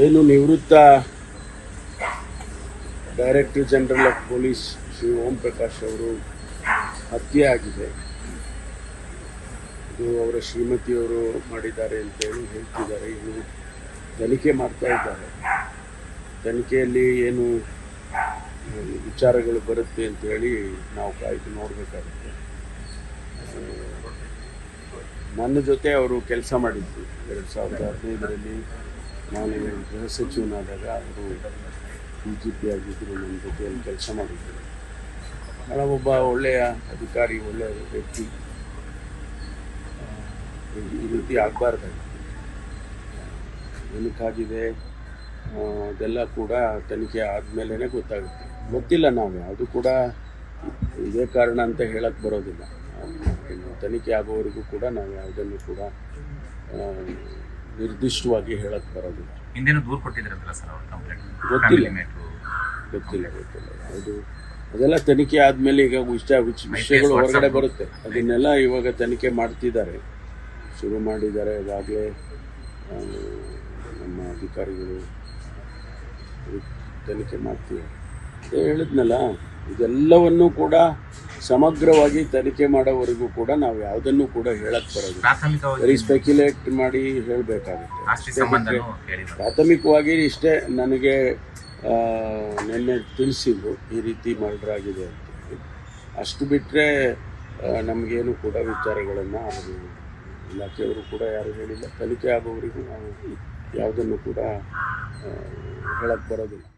ಏನು ನಿವೃತ್ತ director general of police Shri Om Prakash ಅವರು ಹತ್ಯೆ ಆಗಿದೆ. ಇದು ಅವರ ಶ್ರೀಮತಿಯವರು ಮಾಡಿದ್ದಾರೆ ಅಂತೇಳಿ ಹೇಳ್ತಿದ್ದಾರೆ. ಇನ್ನು ತನಿಖೆ ಮಾಡ್ತಾ ಇದ್ದಾರೆ. ತನಿಖೆಯಲ್ಲಿ ಏನು ವಿಚಾರಗಳು ಬರುತ್ತೆ ಅಂತೇಳಿ ನಾವು ಕಾಯ್ದು ನೋಡಬೇಕಾಗುತ್ತೆ. ನನ್ನ ಜೊತೆ ಅವರು ಕೆಲಸ ಮಾಡಿದ್ರು. ಎರಡು ಸಾವಿರದ ಹದಿನೈದರಲ್ಲಿ ನಾನು ಗೃಹ ಸಚಿವನಾದಾಗ ಅವರು ಬಿ ಜಿ ಪಿ ಆಗಿದ್ದರು ನನ್ನ ಜೊತೆಯಲ್ಲಿ ಕೆಲಸ ಮಾಡಿದ್ದರು ಒಬ್ಬ ಒಳ್ಳೆಯ ಅಧಿಕಾರಿ, ಒಳ್ಳೆಯ ವ್ಯಕ್ತಿ. ಈ- ರೀತಿ ಆಗಬಾರ್ದಾಗಿತ್ತು. ಏನಕ್ಕಾಗಿದೆ ಅದೆಲ್ಲ ಕೂಡ ತನಿಖೆ ಆದಮೇಲೆ ಗೊತ್ತಾಗುತ್ತೆ. ಗೊತ್ತಿಲ್ಲ ನಾವು, ಅದು ಕೂಡ ಇದೇ ಕಾರಣ ಅಂತ ಹೇಳಕ್ಕೆ ಬರೋದಿಲ್ಲ. ತನಿಖೆ ಆಗೋವರೆಗೂ ಕೂಡ ನಾವು ಯಾವುದನ್ನು ಕೂಡ ನಿರ್ದಿಷ್ಟವಾಗಿ ಹೇಳಕ್ ಬರೋದಿಲ್ಲ. ಹಿಂದೆನೂ ದೂರ ಕೊಟ್ಟಿದ್ರಲ್ಲ ಸರ್ ಅವ್ರ ಕಂಪ್ಲೇಂಟ್ ಗೊತ್ತಿಲ್ಲ. ಗೊತ್ತಿಲ್ಲ ಗೊತ್ತಿಲ್ಲ. ಅದು ಅದೆಲ್ಲ ತನಿಖೆ ಆದಮೇಲೆ ಈಗ ವಿಷಯ ವಿಷಯಗಳು ಹೊರಗಡೆ ಬರುತ್ತೆ. ಅದನ್ನೆಲ್ಲ ಇವಾಗ ತನಿಖೆ ಮಾಡ್ತಿದ್ದಾರೆ. ಶುರು ಮಾಡಿದ್ದಾರೆ ಈಗಾಗಲೇ ನಮ್ಮ ಅಧಿಕಾರಿಗಳು. ತನಿಖೆ ಅದೇ ಹೇಳಿದ್ನಲ್ಲ ಇದೆಲ್ಲವನ್ನೂ ಕೂಡ ಸಮಗ್ರವಾಗಿ ತನಿಖೆ ಮಾಡೋವರೆಗೂ ಕೂಡ ನಾವು ಯಾವುದನ್ನು ಕೂಡ ಹೇಳಕ್ ಬರೋದಿಲ್ಲ. ಪ್ರಾಥಮಿಕವಾಗಿ ಬರೀ ಸ್ಪೆಕ್ಯುಲೇಟ್ ಮಾಡಿ ಹೇಳಬೇಕಾಗುತ್ತೆ. ಪ್ರಾಥಮಿಕವಾಗಿ ಇಷ್ಟೇ ನನಗೆ ನಿನ್ನೆ ತಿಳಿಸಿದ್ರು ಈ ರೀತಿ ಮರ್ಡರ್ ಆಗಿದೆ ಅಂತ ಅಷ್ಟು ಬಿಟ್ಟರೆ ನಮಗೇನು ಕೂಡ ವಿಚಾರಗಳನ್ನು ಅವರು ಇಲಾಖೆಯವರು ಕೂಡ ಯಾರು ಹೇಳಿಲ್ಲ. ತನಿಖೆ ಆಗೋವರೆಗೂ ನಾವು ಯಾವುದನ್ನು ಕೂಡ ಹೇಳಕ್ಕೆ ಬರೋದಿಲ್ಲ.